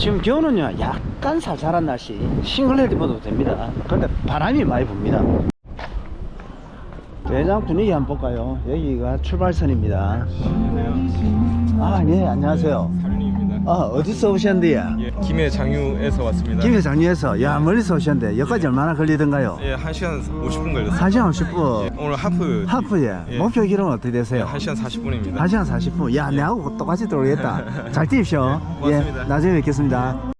지금 기온은요 약간 살살한 날씨. 싱글레드 입어도 됩니다. 근데 바람이 많이 붑니다. 대장 분위기 한번 볼까요? 여기가 출발선입니다. 아예 안녕하세요 아 어디서 오셨는데요 예, 김해 장유에서 왔습니다. 김해장리에서 야 멀리서 오셨는데 여기까지 얼마나 걸리던가요 예, 1시간 50분 걸렸어요. 1시간 10분 예, 오늘 하프 하프에 예. 목표 기록은 어떻게 예, 되세요? 1시간 40분입니다. 1시간 40분 야 내하고 똑같이 들어오겠다 잘 뛰십시오 예 고맙습니다. 나중에 뵙겠습니다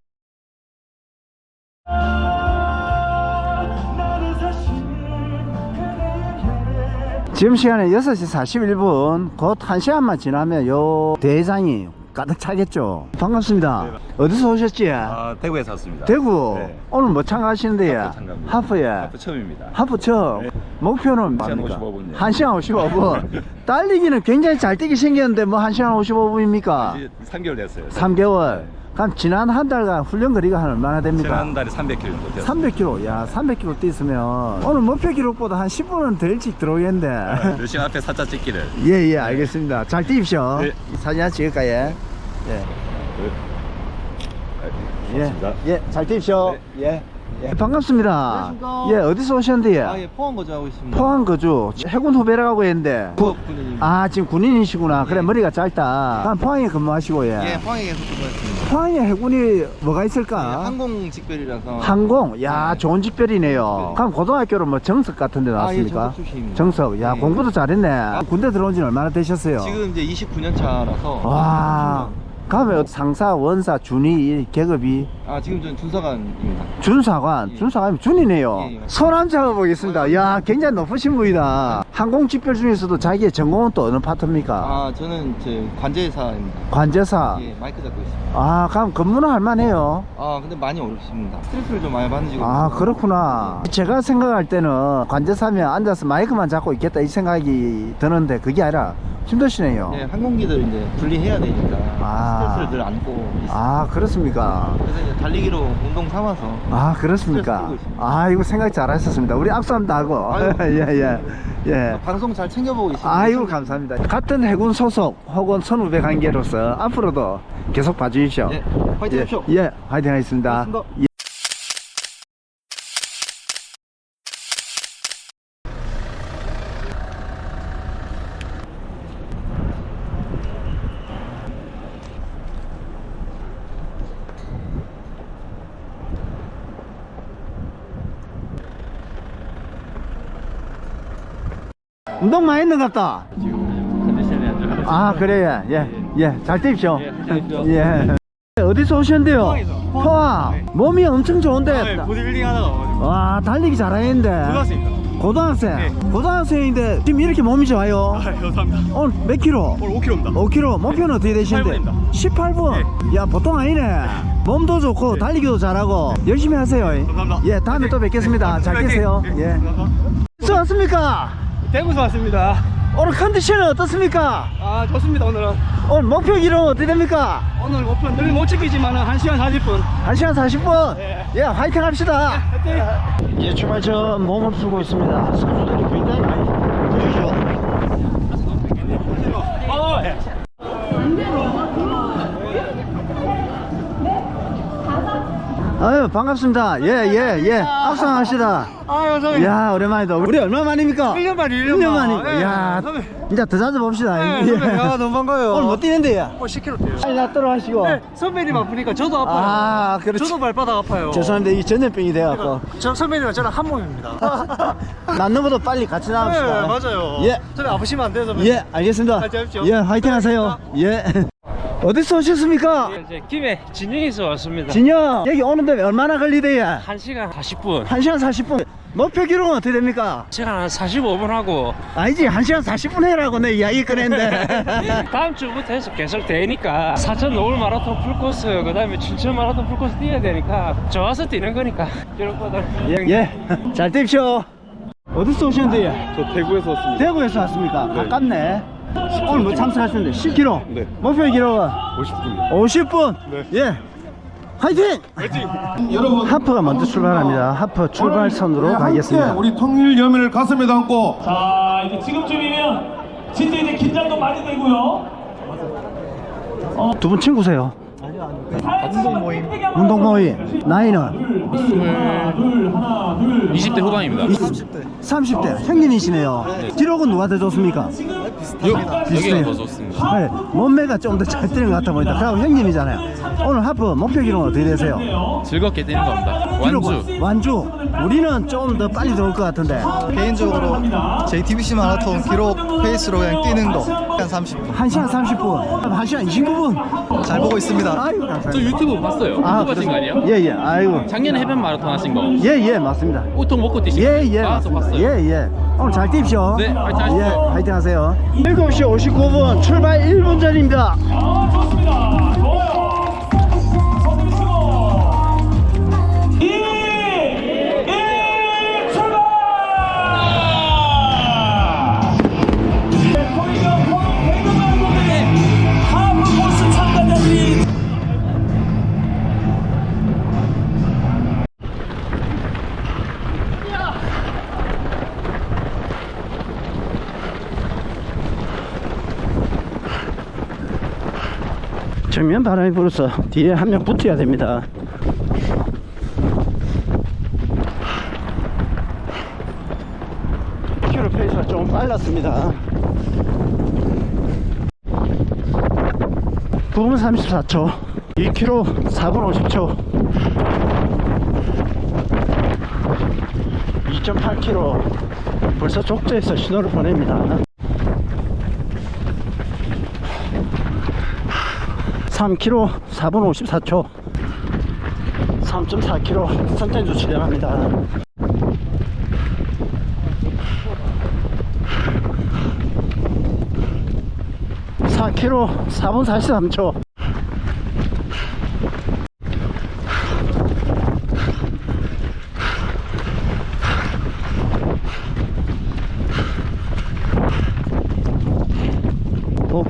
지금 시간은 6시 41분 곧 1시간만 지나면 요 대장이 가득 차겠죠 반갑습니다 어디서 오셨지? 아, 대구에서 왔습니다. 대구 네. 오늘 뭐 참가하시는데요? 하프 참가입니다. 하프에 하프 처음입니다. 하프 처음 네. 목표는 1시간 뭡니까? 55분 이요. 1시간 55분 달리기는 굉장히 잘 뛰게 생겼는데 뭐 1시간 55분입니까? 이제 3개월 됐어요. 3개월 그럼 지난 한 달간 훈련 거리가 한 얼마나 됩니까? 지난 달에 300km 정도 됐어요. 300km 야 300km 뛰었으면 오늘 목표 기록보다 한 10분은 더 일찍 들어오겠는데 몇 시간 앞에 사자 찍기를. 예 예 알겠습니다 잘 뛰십시오 네. 사진 하나 찍을까요? 예. 예, 예, 잘 뛰십시오. 예, 예. 반갑습니다. 안녕하십니까. 예, 어디서 오셨는데요? 아, 예, 포항 거주하고 있습니다. 포항 거주 해군 후배라고 했는데 구- 군인입니다. 아 지금 군인이시구나 그래 예. 머리가 짧다 그럼 포항에 근무하시고 예, 예, 포항에 계속 근무했습니다. 포항에 해군이 뭐가 예, 있을까 항공 직별이라서. 항공 야 네. 좋은 직별이네요 네. 그럼 고등학교로 뭐 정석 같은 데 아, 예, 나왔습니까 정석 출신입니다. 정석 야 예. 공부도 잘했네 군대 들어온 지는 얼마나 되셨어요 지금 이제 29년 차라서. 와 그러면 상사 원사 준이 이 계급이 아, 지금 전 준사관입니다. 준사관 예. 준사관이 준이네요 예, 예. 손 한번 잡아보겠습니다 야 굉장히 높으신 분이다 항공 직별 중에서도 자기의 전공은 또 어느 파트입니까 아, 저는 제 관제사입니다. 관제사 예, 마이크 잡고 있습니다. 아 그럼 근무는 할만해요 아, 근데 많이 어렵습니다. 스트레스를 좀 많이 받는 직업. 아 그렇구나 제가 생각할 때는 관제사면 앉아서 마이크만 잡고 있겠다 이 생각이 드는데 그게 아니라 힘드시네요 예, 항공기들 이제 분리해야 되니까. 아. 스트레스를 늘 안고. 아 그렇습니까 그래서 이제 달리기로 운동 삼아서. 아 그렇습니까 스트레스 풀고 있습니다. 아 이거 생각 잘하셨습니다 우리 악수 한번 하고 아유. 예예 예. 방송 잘 챙겨보고 있습니다. 아이고 감사합니다 같은 해군 소속 혹은 선후배 관계로서 앞으로도 계속 봐주십시오 예, 화이팅 예, 하십시오. 예 화이팅 하겠습니다 고맙습니다. 운동 많이 했는 것 같다. 아 그래요. 예, 예, 잘 뛰십시오. 예. 어디서 오셨는데요? 포항에서. 포항. 네. 몸이 엄청 좋은데. 아, 예, 보디빌딩 하다가 와가지고. 와 달리기 잘하는데. 고등학생입니다. 고등학생. 네. 고등학생인데 지금 이렇게 몸이 좋아요. 아, 감사합니다. 오늘 몇 킬로? 오늘 5km입니다. 5km. 목표는 어떻게 되시는데? 18분 18분. 야 보통 아니네. 몸도 좋고 달리기도 잘하고 열심히 하세요. 감사합니다. 예, 다음에 또 뵙겠습니다. 잘 뛰세요. 예. 수고하셨습니까? 대구에서 왔습니다. 오늘 컨디션은 어떻습니까? 아, 좋습니다, 오늘은. 오늘 목표 기록 어떻게 됩니까? 오늘 목표는 늘 못 지키지만 1시간 40분. 1시간 40분? 네. 예, 화이팅 합시다. 화이팅! 이제 출발 전 몸을 풀고 있습니다. 선수들이 굉장히 많이 보시죠. 어, 예. 아유, 반갑습니다. 예, 예, 예. 악수 한번 합시다. 아유, 선배. 야, 오랜만이다. 우리 얼마 만입니까? 1년 만이 1년 1년 만. 만이고. 예, 야, 선배. 이제 더 자주 봅시다. 네, 예. 선배. 아, 너무 반가워요. 오늘 못 뛰는데요? 뭐 10km 뛰어요. 빨리 나 들어가시고. 네, 선배님 아프니까 저도 아파요. 아, 그렇지. 저도 발바닥 아파요. 죄송합니다. 이게 전염병이 돼갖고. 저 선배님과 저랑 한 몸입니다. 낫는 것도 빨리 같이 나갑시다. 네, 맞아요. 예. 선배 아프시면 안 돼요, 선배. 예, 알겠습니다. 화이팅 하십시오. 예, 화이팅 하세요. 예. 어디서 오셨습니까? 이제 김해 진영에서 왔습니다. 진영, 여기 오는데 얼마나 걸리대요? 1시간 40분. 1시간 40분. 목표 기록은 어떻게 됩니까? 시간 한 45분 하고 아니지, 1시간 40분 해라고 내 이야기 꺼냈는데. 다음 주부터 해서 계속 되니까 사천 노을 마라톤 풀코스 그 다음에 춘천 마라톤 풀코스 뛰어야 되니까 좋아서 뛰는 거니까 기록보다 예, 잘 뛰십시오. 어디서 오셨는데요? 저 대구에서 왔습니다. 대구에서 왔습니까? 가깝네. 오늘 뭐 참석하셨는데 10km. 네. 목표 기록은 50분. 50분. 네. 예. 화이팅! 화이팅! 하프가 먼저 출발합니다. 하프 출발선으로 가겠습니다. 우리 통일 여민을 가슴에 담고 자 이제 지금쯤이면 진짜 이제 긴장도 많이 되고요 두분 친구세요? 운동 모임. 운동 모임. 나이는 20대 후반입니다. 30대. 형님이시네요. 기록은 누가 더 좋습니까? 여기가 더 좋습니다. 네, 몸매가 좀 더 잘 뛰는 것 같아 보인다. 그리고 형님이잖아요. 오늘 하프 목표 기록은 어떻게 되세요? 즐겁게 뛰는 겁니다. 완주. 기록은? 완주. 우리는 좀 더 빨리 들어올 것 같은데. 개인적으로 JTBC 마라톤 기록 페이스로 그냥 뛰는 거. 한 30분. 1시간 30분. 1시간 29분. 잘 보고 있습니다. 아이고, 감사합니다. 저 유튜브 봤어요. 유튜브 하신 거 아니에요? 예, 예. 아이고. 작년에 해변 마라톤 하신 거. 예, 예, 맞습니다. 우통 먹고 뛰신 예, 거. 예. 나와서 맞습니다. 봤어요. 예, 예. 오늘 잘 뛰십시오. 네, 화이팅 하십시오. 예, 화이팅 하세요. 7시 59분 출발 1분 전입니다. 아, 좋습니다. 정면 바람이 불어서 뒤에 한 명 붙어야 됩니다. 큐로 페이스가 좀 빨랐습니다. 9분 34초, 2km 4분 50초, 2.8km 벌써 족저에서 신호를 보냅니다. 3km 4분 54초. 3.4km 선텐주 진행합니다. 사 k m 4분 43초5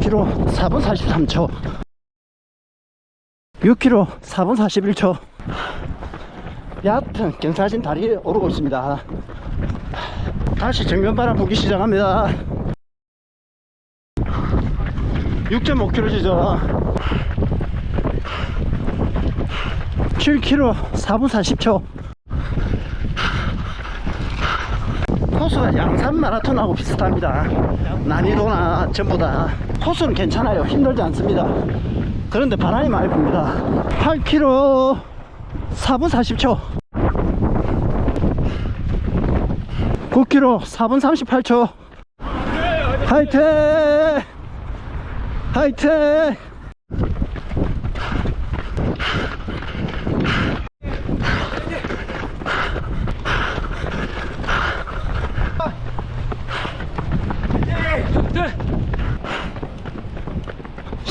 k m 4분 43초 6km 4분 41초. 얕은 경사진 다리에 오르고 있습니다. 다시 정면바람 불기 시작합니다. 6.5km 지점 7km 4분 40초. 코스가 양산 마라톤하고 비슷합니다. 난이도나 전부 다 코스는 괜찮아요. 힘들지 않습니다 그런데 바람이 많이 붑니다. 8km 4분 40초. 9km 4분 38초. 화이팅! 화이팅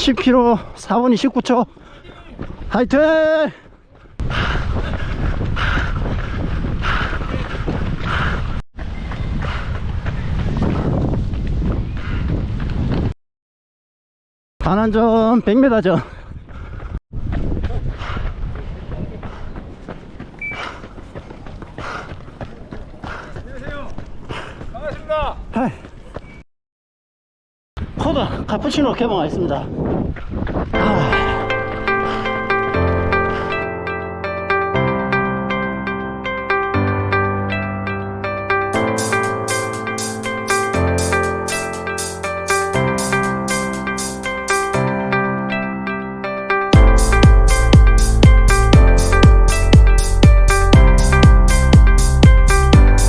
십 k m 4분 29초. 화이팅 반환점 100m 전 반갑습니다. 하이. 코드 카푸치노 개봉하였습니다. 아,